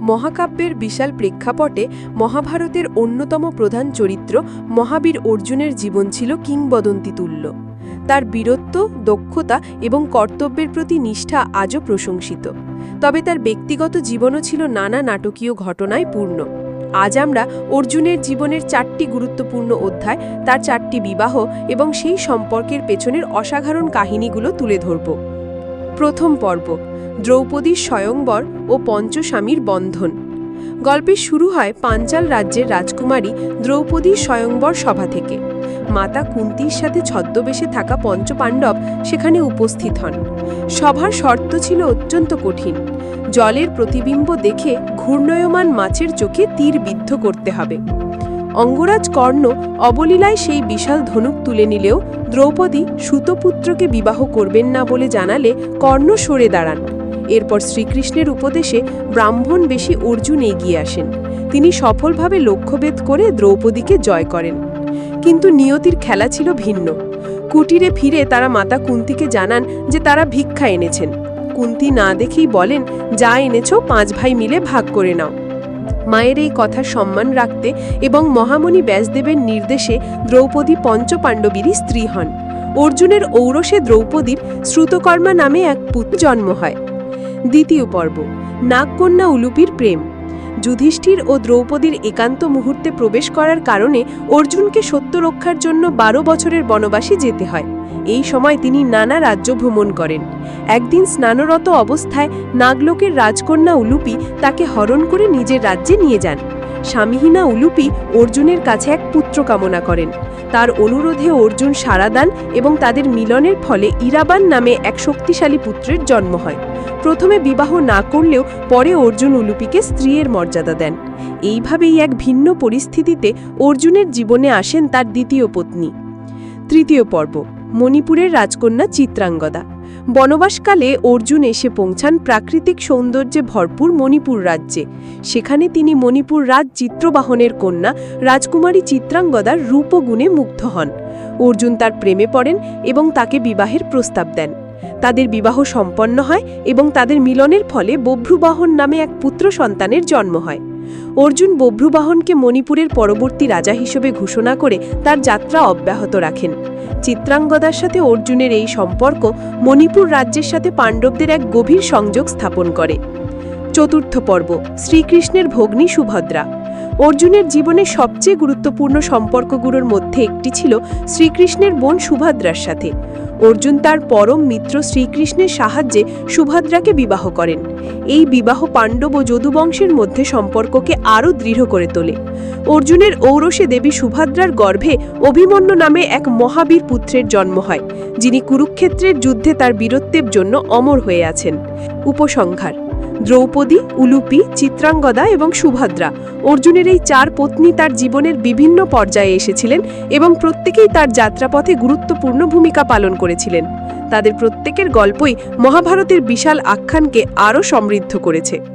মহাকাব্যের বিশাল প্রেক্ষাপটে মহাভারতের অন্যতম প্রধান চরিত্র মহাবীর অর্জুনের জীবন ছিল কিংবদন্তি তুল্য তার বীরত্ব, দক্ষতা এবং কর্তব্যের প্রতি নিষ্ঠা আজও প্রশংসিত। তবে তার ব্যক্তিগত জীবনও ছিল নানা নাটকীয় ঘটনায় পূর্ণ। আজ আমরা অর্জুনের জীবনের চারটি গুরুত্বপূর্ণ অধ্যায়, তার চারটি বিবাহ এবং সেই সম্পর্কের পেছনের অসাধারণ কাহিনীগুলো তুলে ধরব। প্রথম পর্ব দ্রৌপদীর স্বয়ংবর ও পঞ্চস্বামীর বন্ধন। গল্পের শুরু হয় পাঞ্চাল রাজ্যের রাজকুমারী দ্রৌপদীর স্বয়ংবর সভা থেকে। মাতা কুন্তির সাথে ছদ্মবেশে থাকা পঞ্চপাণ্ডব সেখানে উপস্থিত হন। সভার শর্ত ছিল অত্যন্ত কঠিন। জলের প্রতিবিম্ব দেখে ঘূর্ণয়মান মাছের চোখে তীর বিদ্ধ করতে হবে। অঙ্গরাজ কর্ণ অবলীলায় সেই বিশাল ধনুক তুলে নিলেও দ্রৌপদী সুতপুত্রকে বিবাহ করবেন না বলে জানালে কর্ণ সরে দাঁড়ান। এরপর শ্রীকৃষ্ণের উপদেশে ব্রাহ্মণ বেশি অর্জুন এগিয়ে আসেন। তিনি সফলভাবে লক্ষ্যভেদ করে দ্রৌপদীকে জয় করেন। কিন্তু নিয়তির খেলা ছিল ভিন্ন। কুটিরে ফিরে তারা মাতা কুন্তিকে জানান যে তারা ভিক্ষা এনেছেন। কুন্তি না দেখেই বলেন, যা এনেছো, পাঁচ ভাই মিলে ভাগ করে নাও। মায়ের এই কথা সম্মান রাখতে এবং মহামণি ব্যাসদেবের নির্দেশে দ্রৌপদী পঞ্চপাণ্ডবীরই স্ত্রী হন। অর্জুনের ঔরসে দ্রৌপদীর শ্রুতকর্মা নামে এক পুত্র জন্ম হয়। দ্বিতীয় পর্ব, নাগকন্যা উলুপির প্রেম। যুধিষ্ঠির ও দ্রৌপদীর একান্ত মুহূর্তে প্রবেশ করার কারণে অর্জুনকে সত্য রক্ষার জন্য বারো বছরের বনবাসী যেতে হয়। এই সময় তিনি নানা রাজ্য ভ্রমণ করেন। একদিন স্নানরত অবস্থায় নাগলোকের রাজকন্যা উলুপি তাকে হরণ করে নিজের রাজ্যে নিয়ে যান। স্বামীহীনা উলুপি অর্জুনের কাছে এক পুত্র কামনা করেন। তার অনুরোধে অর্জুন সাড়া দেন এবং তাদের মিলনের ফলে ইরাবান নামে এক শক্তিশালী পুত্রের জন্ম হয়। প্রথমে বিবাহ না করলেও পরে অর্জুন উলুপিকে স্ত্রীর মর্যাদা দেন। এইভাবেই এক ভিন্ন পরিস্থিতিতে অর্জুনের জীবনে আসেন তার দ্বিতীয় পত্নী। তৃতীয় পর্ব, মণিপুরের রাজকন্যা চিত্রাঙ্গদা। বনবাসকালে অর্জুন এসে পৌঁছান প্রাকৃতিক সৌন্দর্যে ভরপুর মণিপুর রাজ্যে। সেখানে তিনি মণিপুর রাজ চিত্রবাহনের কন্যা রাজকুমারী চিত্রাঙ্গদার রূপগুণে মুগ্ধ হন। অর্জুন তার প্রেমে পড়েন এবং তাকে বিবাহের প্রস্তাব দেন। তাদের বিবাহ সম্পন্ন হয় এবং তাদের মিলনের ফলে বভ্রুবাহন নামে এক পুত্র সন্তানের জন্ম হয়। অর্জুন বভ্রুবাহনকে মণিপুরের পরবর্তী রাজা হিসেবে ঘোষণা করে তার যাত্রা অব্যাহত রাখেন। চিত্রাঙ্গদার সাথে অর্জুনের এই সম্পর্ক মণিপুর রাজ্যের সাথে পাণ্ডবদের এক গভীর সংযোগ স্থাপন করে। চতুর্থ পর্ব, শ্রীকৃষ্ণের ভগ্নী সুভদ্রা। অর্জুনের জীবনের সবচেয়ে গুরুত্বপূর্ণ সম্পর্কগুলোর মধ্যে একটি ছিল শ্রীকৃষ্ণের বোন সুভদ্রার সাথে। অর্জুন তার পরম মিত্র শ্রীকৃষ্ণের সাহায্যে সুভদ্রাকে বিবাহ করেন। এই বিবাহ পাণ্ডব ও যদুবংশের মধ্যে সম্পর্ককে আরও দৃঢ় করে তোলে। অর্জুনের ঔরসে দেবী সুভদ্রার গর্ভে অভিমন্যু নামে এক মহাবীর পুত্রের জন্ম হয়, যিনি কুরুক্ষেত্রের যুদ্ধে তার বীরত্বের জন্য অমর হয়ে আছেন। উপসংহার দ্রৌপদী, উলুপি, চিত্রাঙ্গদা এবং সুভদ্রা। অর্জুনের এই চার পত্নী তার জীবনের বিভিন্ন পর্যায়ে এসেছিলেন এবং প্রত্যেকেই তার যাত্রাপথে গুরুত্বপূর্ণ ভূমিকা পালন করেছিলেন। তাদের প্রত্যেকের গল্পই মহাভারতের বিশাল আখ্যানকে আরও সমৃদ্ধ করেছে।